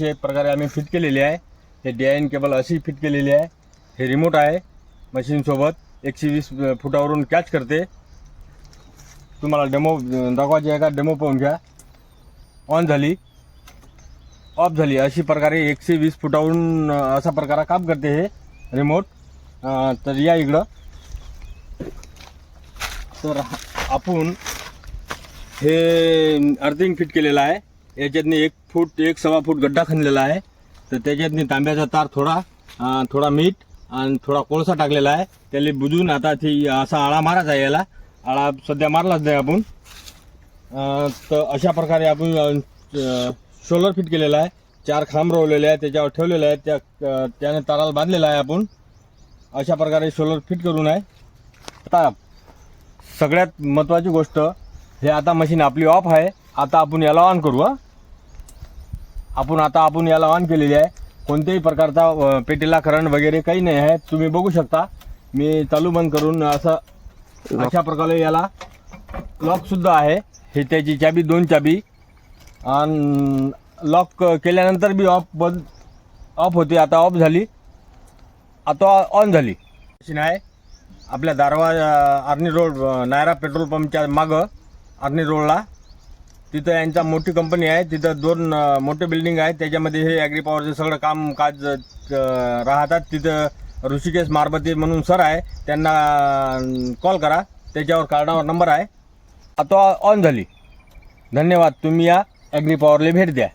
असे प्रकारे आम्ही फिट केलेली आहे. हे डी आय केबल अशी फिट केलेली आहे. हे रिमोट आहे. मशीनसोबत एकशे वीस फुटावरून कॅच करते. तुम्हाला डेमो दाखवायची आहे का? डेमो पाहून घ्या. ऑन झाली. ऑफ़ झाली. अशी प्रकारे एकशे वीस फुटावरून असा प्रकार काम करते हे रिमोट तर या इकडं. तर आपण हे अर्थिंग फिट केलेलं आहे. याच्यातनी एक फूट एक सव्वा फूट गड्डा खणलेला आहे. तर त्याच्यातनी तांब्याचा तार थोडा अं, थोडा मीठ आणि थोडा कोळसा टाकलेला आहे. त्याला बुजून आता ती असा आळा मारायचा आहे याला. आळा सध्या मारलाच नाही आपण. अं, तर अशा प्रकारे आपण सोलर फिट केलेला आहे. चार खांब रोवलेले आहे त्याच्यावर ठेवलेले आहे त्या अं, त्याने ताराला बांधलेला आहे आपण. अशा प्रकारे सोलर फिट करून आहे. आता सगळ्यात महत्त्वाची गोष्ट हे आता मशीन आपली ऑफ आहे. आता आपण याला ऑन करू हा. आपण आता आपण याला ऑन केलेली आहे. कोणत्याही प्रकारचा पेटीला करंट वगैरे काही नाही आहे. तुम्ही बघू शकता. मी चालू बंद करून असं अशा प्रकारे याला लॉक सुद्धा आहे. हे त्याची चाबी दोन चाबी. आणि लॉक केल्यानंतर बी ऑफ बंद ऑफ होते. आता ऑफ झाली. आता ऑन झाली. मशीन आहे. आपल्या दारवा आर्नी रोड नायरा पेट्रोल पंपच्या मागं आर्नी रोडला तिथं यांचा मोठी कंपनी आहे. तिथं दोन मोठे बिल्डिंग आहेत. त्याच्यामध्ये हे ॲग्री पॉवरचे सगळं काम काज राहतात. तिथं ऋषिकेश मारबती म्हणून सर आहे. त्यांना कॉल करा. त्याच्यावर कार्डावर नंबर आहे. आता ऑन झाली. धन्यवाद. तुम्ही या ॲग्री पॉवरला भेट द्या.